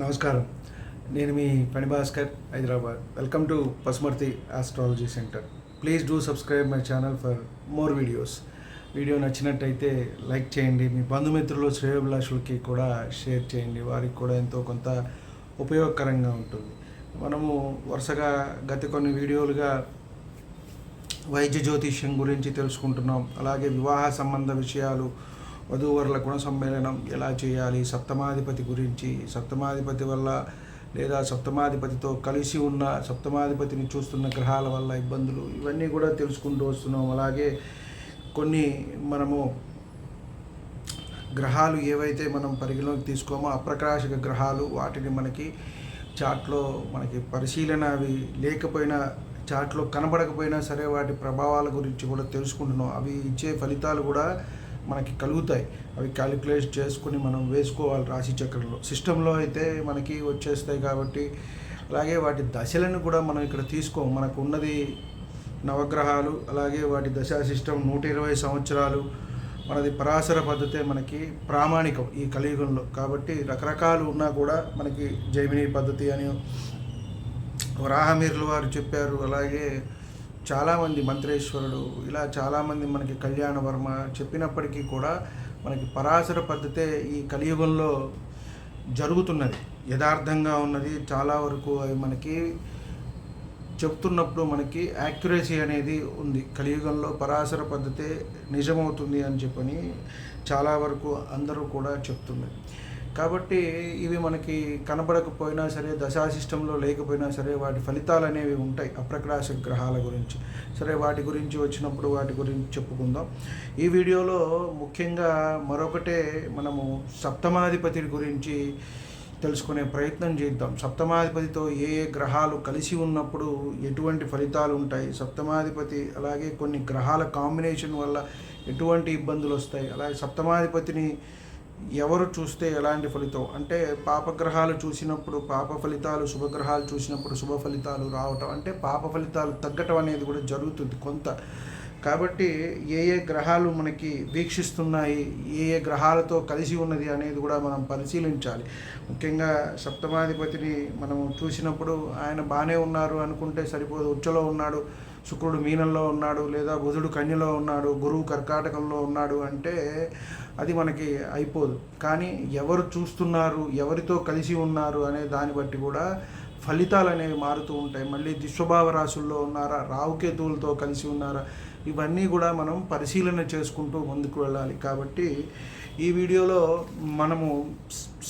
నమస్కారం. నేను మీ పని Bhaskar Hyderabad. Welcome to Pasumarthi astrology centre please do subscribe my channel for more videos video నచ్చినట్టయితే like చేయండి. మీ బంధుమిత్రులు శ్రేయోభిలాషులకి కూడా షేర్ చేయండి. వారికి కూడా ఎంతో కొంత ఉపయోగకరంగా ఉంటుంది. మనము వరుసగా గత కొన్ని వీడియోలుగా వైద్య జ్యోతిష్యం గురించి తెలుసుకుంటున్నాం. అలాగే వివాహ సంబంధ విషయాలు వధూవరుల గుణ సమ్మేళనం ఎలా చేయాలి? సప్తమాధిపతి గురించి. సప్తమాధిపతి వల్ల లేదా సప్తమాధిపతితో కలిసి ఉన్న సప్తమాధిపతిని చూస్తున్న గ్రహాల వల్ల ఇబ్బందులు ఇవన్నీ కూడా తెలుసుకుంటూ వస్తున్నాం. అలాగే కొన్ని మనము గ్రహాలు ఏవైతే మనం పరిగణలోకి తీసుకోమో అప్రకాశక గ్రహాలు వాటిని మనకి చాట్లో మనకి పరిశీలన అవి లేకపోయినా చాట్లో కనబడకపోయినా సరే వాటి ప్రభావాల గురించి కూడా తెలుసుకుంటున్నాం. అవి ఇచ్చే ఫలితాలు కూడా మనకి కలుగుతాయి. అవి క్యాలిక్యులేట్ చేసుకుని మనం వేసుకోవాలి రాశి చక్రంలో. సిస్టంలో అయితే మనకి వచ్చేస్తాయి కాబట్టి అలాగే వాటి దశలను కూడా మనం ఇక్కడ తీసుకోం మనకు ఉన్నది నవగ్రహాలు అలాగే వాటి దశా సిస్టమ్ నూట ఇరవై సంవత్సరాలు. మనది పరాశర పద్ధతే మనకి ప్రామాణికం ఈ కలియుగంలో. కాబట్టి రకరకాలు ఉన్నా కూడా మనకి జైమిని పద్ధతి అని వరాహమీర్లు వారు చెప్పారు. అలాగే చాలామంది మంత్రేశ్వరుడు ఇలా చాలామంది మనకి కళ్యాణ వర్మ చెప్పినప్పటికీ కూడా మనకి పరాశర పద్ధతే ఈ కలియుగంలో జరుగుతున్నది. యథార్థంగా ఉన్నది. చాలా వరకు అవి మనకి చెప్తున్నప్పుడు మనకి యాక్యురసీ అనేది ఉంది. కలియుగంలో పరాశర పద్ధతే నిజమవుతుంది అని చెప్పని చాలా వరకు అందరూ కూడా చెప్తున్నారు. కాబట్టి ఇవి మనకి కనబడకపోయినా సరే దశా సిస్టంలో లేకపోయినా సరే వాటి ఫలితాలు అనేవి ఉంటాయి అప్రకాశ గ్రహాల గురించి. సరే వాటి గురించి వచ్చినప్పుడు వాటి గురించి చెప్పుకుందాం. ఈ వీడియోలో ముఖ్యంగా మరొకటే మనము సప్తమాధిపతి గురించి తెలుసుకునే ప్రయత్నం చేద్దాం. సప్తమాధిపతితో ఏ ఏ గ్రహాలు కలిసి ఉన్నప్పుడు ఎటువంటి ఫలితాలు ఉంటాయి? సప్తమాధిపతి అలాగే కొన్ని గ్రహాల కాంబినేషన్ వల్ల ఎటువంటి ఇబ్బందులు వస్తాయి? అలాగే సప్తమాధిపతిని ఎవరు చూస్తే ఎలాంటి ఫలితం? అంటే పాపగ్రహాలు చూసినప్పుడు పాప ఫలితాలు శుభగ్రహాలు చూసినప్పుడు శుభ ఫలితాలు రావటం అంటే పాప ఫలితాలు తగ్గటం అనేది కూడా జరుగుతుంది కొంత. కాబట్టి ఏ ఏ గ్రహాలు మనకి వీక్షిస్తున్నాయి ఏ ఏ గ్రహాలతో కలిసి ఉన్నది అనేది కూడా మనం పరిశీలించాలి. ముఖ్యంగా సప్తమాధిపతిని మనం చూసినప్పుడు ఆయన బాగానే ఉన్నారు అనుకుంటే సరిపోదు ఉచ్చలో ఉన్నాడు శుక్రుడు మీనంలో ఉన్నాడు లేదా బుధుడు కన్యలో ఉన్నాడు గురువు కర్కాటకంలో ఉన్నాడు అంటే అది మనకి అయిపోదు. కానీ ఎవరు చూస్తున్నారు ఎవరితో కలిసి ఉన్నారు అనే దాన్ని బట్టి కూడా ఫలితాలు అనేవి మారుతూ ఉంటాయి. మళ్ళీ దుష్స్వభావ రాశుల్లో ఉన్నారా రావుకేతువులతో కలిసి ఉన్నారా ఇవన్నీ కూడా మనం పరిశీలన చేసుకుంటూ ముందుకు వెళ్ళాలి. కాబట్టి ఈ వీడియోలో మనము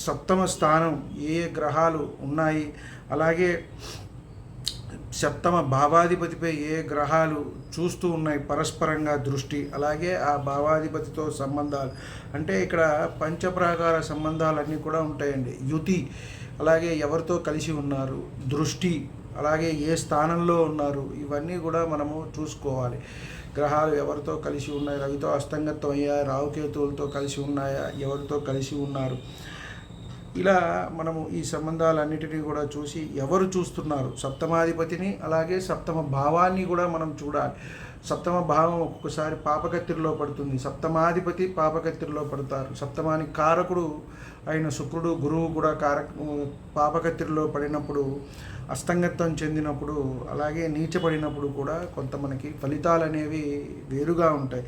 సప్తమ స్థానం ఏ ఏ గ్రహాలు ఉన్నాయి అలాగే సప్తమ భావాధిపతిపై ఏ గ్రహాలు చూస్తూ ఉన్నాయి పరస్పరంగా దృష్టి అలాగే ఆ భావాధిపతితో సంబంధాలు. అంటే ఇక్కడ పంచప్రాకార సంబంధాలన్నీ కూడా ఉంటాయండి. యుతి అలాగే ఎవరితో కలిసి ఉన్నారు దృష్టి అలాగే ఏ స్థానంలో ఉన్నారు ఇవన్నీ కూడా మనము చూసుకోవాలి. గ్రహాలు ఎవరితో కలిసి ఉన్నాయి? రవితో అస్తంగత్వం అయ్యా రావుకేతువులతో కలిసి ఉన్నాయా? ఎవరితో కలిసి ఉన్నారు? ఇలా మనము ఈ సంబంధాలన్నిటినీ కూడా చూసి ఎవరు చూస్తున్నారు? సప్తమాధిపతిని అలాగే సప్తమ భావాన్ని కూడా మనం చూడాలి. సప్తమ భావం ఒక్కొక్కసారి పాపకత్తిరిలో పడుతుంది. సప్తమాధిపతి పాపకత్తిరిలో పడతారు. సప్తమానికి కారకుడు అయిన శుక్రుడు గురువు కూడా కార పాపకత్తిరిలో పడినప్పుడు అస్తంగత్వం చెందినప్పుడు అలాగే నీచపడినప్పుడు కూడా కొంత మనకి ఫలితాలు అనేవి వేరుగా ఉంటాయి.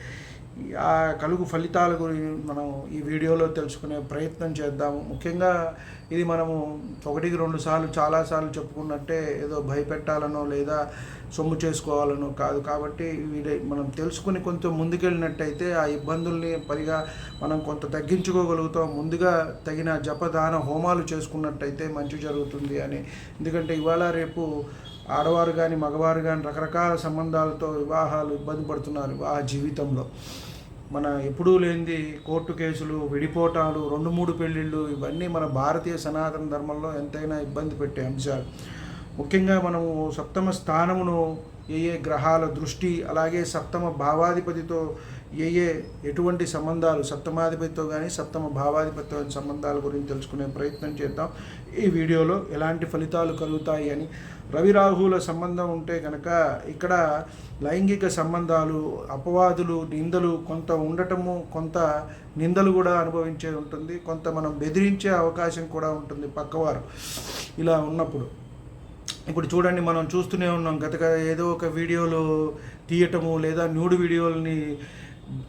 ఆ కలుగు ఫలితాల గురించి మనం ఈ వీడియోలో తెలుసుకునే ప్రయత్నం చేద్దాము. ముఖ్యంగా ఇది మనము ఒకటికి రెండు సార్లు చాలాసార్లు చెప్పుకున్నట్టే ఏదో భయపెట్టాలనో లేదా సొమ్ము చేసుకోవాలనో కాదు. కాబట్టి వీడి మనం తెలుసుకుని కొంచెం ముందుకెళ్ళినట్టయితే ఆ ఇబ్బందుల్ని పరిగా మనం కొంత తగ్గించుకోగలుగుతాం. ముందుగా తగిన జపదాన హోమాలు చేసుకున్నట్టయితే మంచి జరుగుతుంది అని. ఎందుకంటే ఇవాళ రేపు ఆడవారు కానీ మగవారు కానీ రకరకాల సంబంధాలతో వివాహాలు ఇబ్బంది పడుతున్నారు వివాహ జీవితంలో. మన ఎప్పుడూ లేనిది కోర్టు కేసులు విడిపోటాలు రెండు మూడు పెళ్ళిళ్ళు ఇవన్నీ మన భారతీయ సనాతన ధర్మంలో ఎంతైనా ఇబ్బంది పెట్టే అంశాలు. ముఖ్యంగా మనము సప్తమ స్థానమును ఏ ఏ గ్రహాల దృష్టి అలాగే సప్తమ భావాధిపతితో ఏ ఏ ఎటువంటి సంబంధాలు సప్తమాధిపతితో కానీ సప్తమ భావాధిపతితో సంబంధాల గురించి తెలుసుకునే ప్రయత్నం చేద్దాం. ఈ వీడియోలో ఎలాంటి ఫలితాలు కలుగుతాయి అని రవి రాహుల సంబంధం ఉంటే కనుక ఇక్కడ లైంగిక సంబంధాలు అపవాదులు నిందలు కొంత ఉండటము కొంత నిందలు కూడా అనుభవించే ఉంటుంది. కొంత మనం బెదిరించే అవకాశం కూడా ఉంటుంది పక్కవారు ఇలా ఉన్నప్పుడు. ఇప్పుడు చూడండి మనం చూస్తూనే ఉన్నాం గత ఏదో ఒక వీడియోలు తీయటము లేదా న్యూడ్ వీడియోలని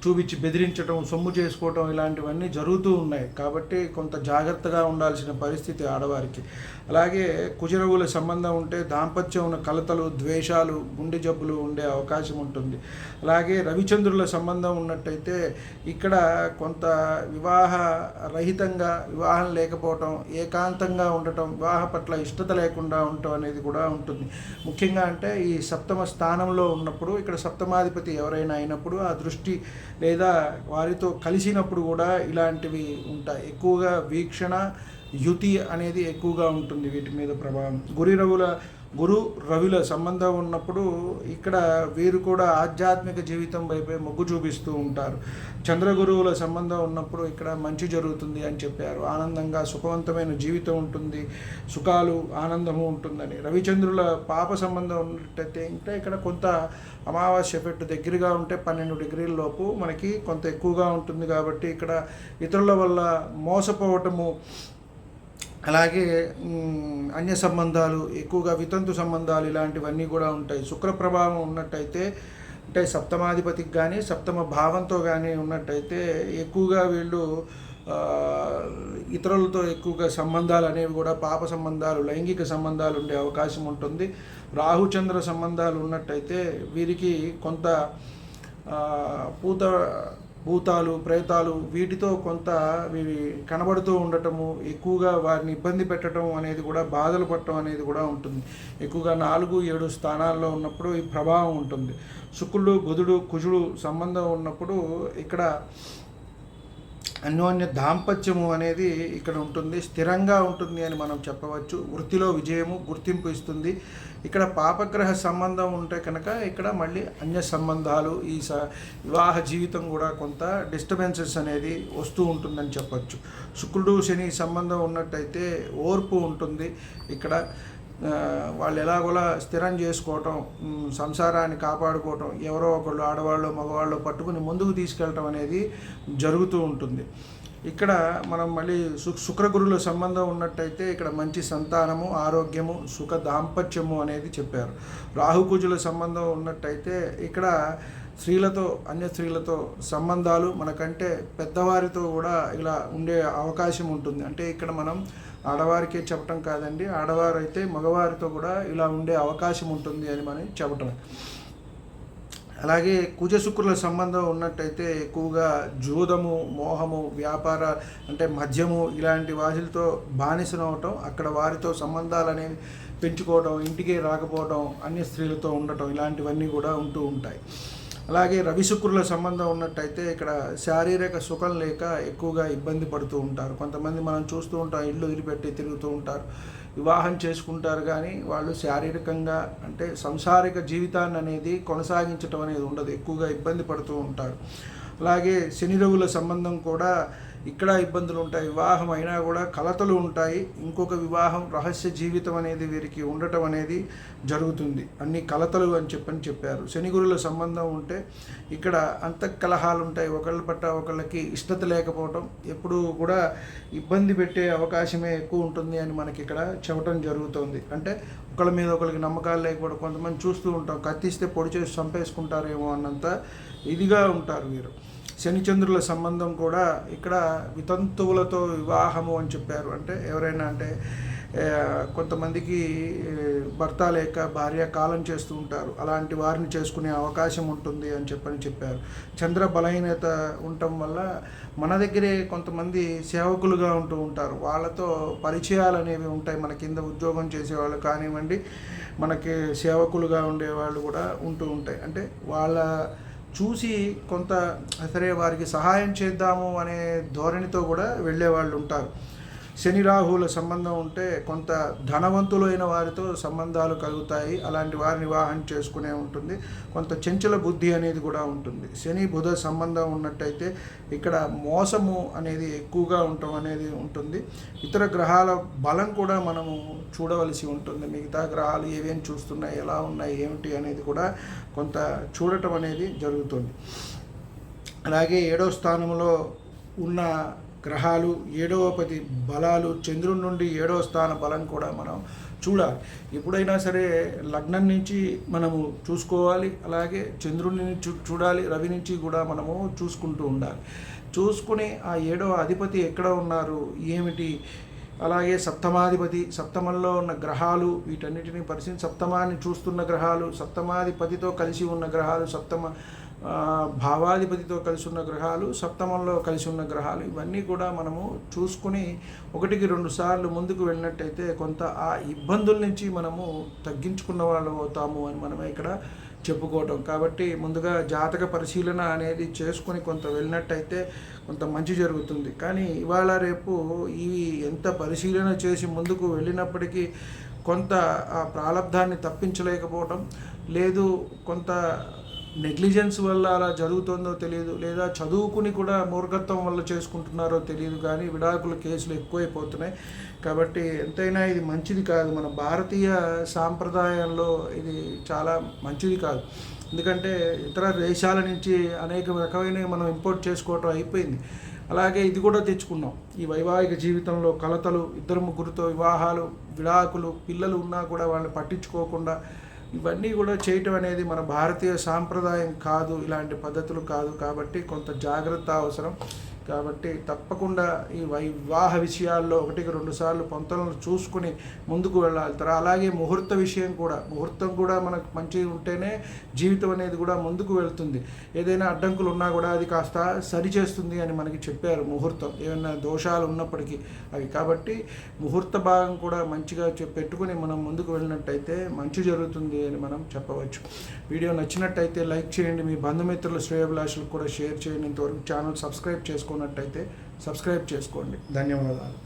చూపించి బెదిరించడం సొమ్ము చేసుకోవటం ఇలాంటివన్నీ జరుగుతూ ఉన్నాయి. కాబట్టి కొంత జాగ్రత్తగా ఉండాల్సిన పరిస్థితి ఆడవారికి. అలాగే కుజరవుల సంబంధం ఉంటే దాంపత్యం ఉన్న కలతలు ద్వేషాలు గుండె జబ్బులు ఉండే అవకాశం ఉంటుంది. అలాగే రవిచంద్రుల సంబంధం ఉన్నట్టయితే ఇక్కడ కొంత వివాహ రహితంగా వివాహం లేకపోవటం ఏకాంతంగా ఉండటం వివాహ పట్ల ఇష్టత లేకుండా ఉండటం అనేది కూడా ఉంటుంది. ముఖ్యంగా అంటే ఈ సప్తమ స్థానంలో ఉన్నప్పుడు ఇక్కడ సప్తమాధిపతి ఎవరైనా అయినప్పుడు ఆ దృష్టి లేదా వారితో కలిసినప్పుడు కూడా ఇలాంటివి ఉంటాయి. ఎక్కువగా వీక్షణ యుతి అనేది ఎక్కువగా ఉంటుంది వీటి మీద ప్రభావం. గురిరవుల గురు రవిల సంబంధం ఉన్నప్పుడు ఇక్కడ వీరు కూడా ఆధ్యాత్మిక జీవితం వైపే మొగ్గు చూపిస్తూ ఉంటారు. చంద్రగురువుల సంబంధం ఉన్నప్పుడు ఇక్కడ మంచి జరుగుతుంది అని చెప్పారు. ఆనందంగా సుఖవంతమైన జీవితం ఉంటుంది. సుఖాలు ఆనందము ఉంటుందని. రవిచంద్రుల పాప సంబంధం ఉన్నట్టయితే ఇంకా ఇక్కడ కొంత అమావాస్య పెట్టు దగ్గరగా ఉంటే పన్నెండు డిగ్రీల లోపు మనకి కొంత ఎక్కువగా ఉంటుంది కాబట్టి ఇక్కడ ఇతరుల వల్ల మోసపోవటము అలాగే అన్య సంబంధాలు ఎక్కువగా వితంతు సంబంధాలు ఇలాంటివన్నీ కూడా ఉంటాయి. శుక్ర ప్రభావం ఉన్నట్టయితే అంటే సప్తమాధిపతికి కానీ సప్తమ భావంతో కానీ ఉన్నట్టయితే ఎక్కువగా వీళ్ళు ఇతరులతో ఎక్కువగా సంబంధాలు అనేవి కూడా పాప సంబంధాలు లైంగిక సంబంధాలు ఉండే అవకాశం ఉంటుంది. రాహుచంద్ర సంబంధాలు ఉన్నట్టయితే వీరికి కొంత పూత భూతాలు ప్రేతాలు వీటితో కొంత ఇవి కనబడుతూ ఉండటము ఎక్కువగా వారిని ఇబ్బంది పెట్టడం అనేది కూడా బాధలు పట్టడం అనేది కూడా ఉంటుంది. ఎక్కువగా నాలుగు ఏడు స్థానాల్లో ఉన్నప్పుడు ఈ ప్రభావం ఉంటుంది. శుక్రుడు బుధుడు కుజుడు సంబంధం ఉన్నప్పుడు ఇక్కడ అన్యోన్య దాంపత్యము అనేది ఇక్కడ ఉంటుంది స్థిరంగా ఉంటుంది అని మనం చెప్పవచ్చు. వృత్తిలో విజయము గుర్తింపు ఇస్తుంది. ఇక్కడ పాపగ్రహ సంబంధం ఉంటే కనుక ఇక్కడ మళ్ళీ అన్య సంబంధాలు ఈ స వివాహ జీవితం కూడా కొంత డిస్టర్బెన్సెస్ అనేది వస్తూ ఉంటుందని చెప్పచ్చు. శుక్రుడు శని సంబంధం ఉన్నట్టయితే ఓర్పు ఉంటుంది. ఇక్కడ వాళ్ళు ఎలాగోలా స్థిరం చేసుకోవటం సంసారాన్ని కాపాడుకోవటం ఎవరో ఒకళ్ళు ఆడవాళ్ళు మగవాళ్ళు పట్టుకుని ముందుకు తీసుకెళ్ళటం అనేది జరుగుతూ ఉంటుంది. ఇక్కడ మనం మళ్ళీ సు శుక్రగురుల సంబంధం ఉన్నట్టయితే ఇక్కడ మంచి సంతానము ఆరోగ్యము సుఖ దాంపత్యము అనేది చెప్పారు. రాహుకుజుల సంబంధం ఉన్నట్టయితే ఇక్కడ స్త్రీలతో అన్య స్త్రీలతో సంబంధాలు మనకంటే పెద్దవారితో కూడా ఇలా ఉండే అవకాశం ఉంటుంది. అంటే ఇక్కడ మనం ఆడవారికే చెప్పటం కాదండి. ఆడవారు అయితే మగవారితో కూడా ఇలా ఉండే అవకాశం ఉంటుంది అని మనం చెప్పటం అలాగే కుజ శుక్రుల సంబంధం ఉన్నట్టయితే ఎక్కువగా జూదము మోహము వ్యాపార అంటే మద్యము ఇలాంటి వాటిలతో బానిసనవటం అక్కడ వారితో సంబంధాలు అనేవి పెంచుకోవడం ఇంటికి రాకపోవడం అన్ని స్త్రీలతో ఉండటం ఇలాంటివన్నీ కూడా ఉంటూ ఉంటాయి. అలాగే రవి శుక్రుల సంబంధం ఉన్నట్టయితే ఇక్కడ శారీరక సుఖం లేక ఎక్కువగా ఇబ్బంది పడుతూ ఉంటారు. కొంతమంది మనం చూస్తూ ఉంటాం ఇల్లు వదిలిపెట్టి తిరుగుతూ ఉంటారు. వివాహం చేసుకుంటారు కానీ వాళ్ళు శారీరకంగా అంటే సంసారిక జీవితాన్ని అనేది కొనసాగించటం అనేది ఉండదు. ఎక్కువగా ఇబ్బంది పడుతూ ఉంటారు. అలాగే శని రవుల సంబంధం కూడా ఇక్కడ ఇబ్బందులు ఉంటాయి. వివాహం అయినా కూడా కలతలు ఉంటాయి. ఇంకొక వివాహం రహస్య జీవితం అనేది వీరికి ఉండటం అనేది జరుగుతుంది. అన్ని కలతలు అని చెప్పని చెప్పారు. శని గురుల సంబంధం ఉంటే ఇక్కడ అంత కలహాలు ఉంటాయి. ఒకళ్ళ పట్ల ఒకళ్ళకి ఇష్టత లేకపోవటం ఎప్పుడూ కూడా ఇబ్బంది పెట్టే అవకాశమే ఎక్కువ ఉంటుంది అని మనకి ఇక్కడ చెప్పడం జరుగుతుంది. అంటే ఒకళ్ళ మీద ఒకరికి నమ్మకాలు లేకపోవడం కొంతమంది చూస్తూ ఉంటాం. కత్తిస్తే పొడి చేసి చంపేసుకుంటారేమో అన్నంత ఇదిగా ఉంటారు వీరు. శనిచంద్రుల సంబంధం కూడా ఇక్కడ వితంతువులతో వివాహము అని చెప్పారు. అంటే ఎవరైనా అంటే కొంతమందికి భర్త లేక భార్య కాలం చేస్తూ ఉంటారు. అలాంటి వారిని చేసుకునే అవకాశం ఉంటుంది అని చెప్పని చెప్పారు. చంద్ర బలహీనత ఉండటం వల్ల మన దగ్గరే కొంతమంది సేవకులుగా ఉంటూ ఉంటారు. వాళ్ళతో పరిచయాలు అనేవి ఉంటాయి. మన కింద ఉద్యోగం చేసేవాళ్ళు కానివ్వండి మనకి సేవకులుగా ఉండేవాళ్ళు కూడా ఉంటూ ఉంటాయి. అంటే వాళ్ళ చూసి కొంత సరే వారికి సహాయం చేద్దాము అనే ధోరణితో కూడా వెళ్ళే వాళ్ళు ఉంటారు. శని రాహువుల సంబంధం ఉంటే కొంత ధనవంతులైన వారితో సంబంధాలు కలుగుతాయి. అలాంటి వారిని వివాహం చేసుకునే ఉంటుంది. కొంత చెంచల బుద్ధి అనేది కూడా ఉంటుంది. శని బుధ సంబంధం ఉన్నట్టయితే ఇక్కడ మోసము అనేది ఎక్కువగా ఉండటం అనేది ఉంటుంది. ఇతర గ్రహాల బలం కూడా మనము చూడవలసి ఉంటుంది. మిగతా గ్రహాలు ఏవేం చూస్తున్నాయి ఎలా ఉన్నాయి ఏమిటి అనేది కూడా కొంత చూడటం అనేది జరుగుతుంది. అలాగే ఏడో స్థానంలో ఉన్న గ్రహాలు ఏడవ పది బలాలు చంద్రుడి నుండి ఏడవ స్థాన బలం కూడా మనం చూడాలి. ఎప్పుడైనా సరే లగ్నం నుంచి మనము చూసుకోవాలి అలాగే చంద్రుడిని చూ చూడాలి రవి నుంచి కూడా మనము చూసుకుంటూ ఉండాలి. చూసుకుని ఆ ఏడవ అధిపతి ఎక్కడ ఉన్నారు ఏమిటి? అలాగే సప్తమాధిపతి సప్తమంలో ఉన్న గ్రహాలు వీటన్నిటిని పరిశీలి సప్తమాన్ని చూస్తున్న గ్రహాలు సప్తమాధిపతితో కలిసి ఉన్న గ్రహాలు సప్తమ భావాధిపతితో కలిసి ఉన్న గ్రహాలు సప్తమంలో కలిసి ఉన్న గ్రహాలు ఇవన్నీ కూడా మనము చూసుకుని ఒకటికి రెండు సార్లు ముందుకు వెళ్ళినట్టయితే కొంత ఆ ఇబ్బందుల నుంచి మనము తగ్గించుకున్న వాళ్ళు అవుతాము అని మనమే ఇక్కడ చెప్పుకోవటం. కాబట్టి ముందుగా జాతక పరిశీలన అనేది చేసుకుని కొంత వెళ్ళినట్టయితే కొంత మంచి జరుగుతుంది. కానీ ఇవాళ రేపు ఇవి ఎంత పరిశీలన చేసి ముందుకు వెళ్ళినప్పటికీ కొంత ఆ ప్రారంధాన్ని తప్పించలేకపోవటం లేదు కొంత నెగ్లిజెన్స్ వల్ల అలా జరుగుతుందో తెలియదు. లేదా చదువుకుని కూడా మూర్ఖత్వం వల్ల చేసుకుంటున్నారో తెలియదు కానీ విడాకుల కేసులు ఎక్కువైపోతున్నాయి. కాబట్టి ఎంతైనా ఇది మంచిది కాదు. మన భారతీయ సాంప్రదాయంలో ఇది చాలా మంచిది కాదు. ఎందుకంటే ఇతర దేశాల నుంచి అనేక రకమైనవి మనం ఇంపోర్ట్ చేసుకోవటం అయిపోయింది. అలాగే ఇది కూడా తెచ్చుకున్నాం. ఈ వైవాహిక జీవితంలో కలతలు ఇద్దరు ముగ్గురితో వివాహాలు విడాకులు పిల్లలు ఉన్నా కూడా వాళ్ళని పట్టించుకోకుండా ఇవన్నీ కూడా చేయటం అనేది మన భారతీయ సాంప్రదాయం కాదు ఇలాంటి పద్ధతులు కాదు కాబట్టి కొంత జాగ్రత్త అవసరం. కాబట్టి తప్పకుండా ఈ వివాహ విషయాల్లో ఒకటికి రెండు సార్లు పొంతలను చూసుకుని ముందుకు వెళ్ళాలి. తర్వాత అలాగే ముహూర్త విషయం కూడా ముహూర్తం కూడా మనకు మంచి ఉంటేనే జీవితం అనేది కూడా ముందుకు వెళ్తుంది. ఏదైనా అడ్డంకులు ఉన్నా కూడా అది కాస్త సరి చేస్తుంది అని మనకి చెప్పారు ముహూర్తం. ఏమైనా దోషాలు ఉన్నప్పటికీ అవి. కాబట్టి ముహూర్త భాగం కూడా మంచిగా పెట్టుకుని మనం ముందుకు వెళ్ళినట్టయితే మంచి జరుగుతుంది అని మనం చెప్పవచ్చు. వీడియో నచ్చినట్టయితే లైక్ చేయండి. మీ బంధుమిత్రుల శ్రేయభిలాషులకు కూడా షేర్ చేయండి. ఇంతవరకు ఛానల్ సబ్స్క్రైబ్ చేసుకున్నట్టయితే సబ్స్క్రైబ్ చేసుకోండి. ధన్యవాదాలు.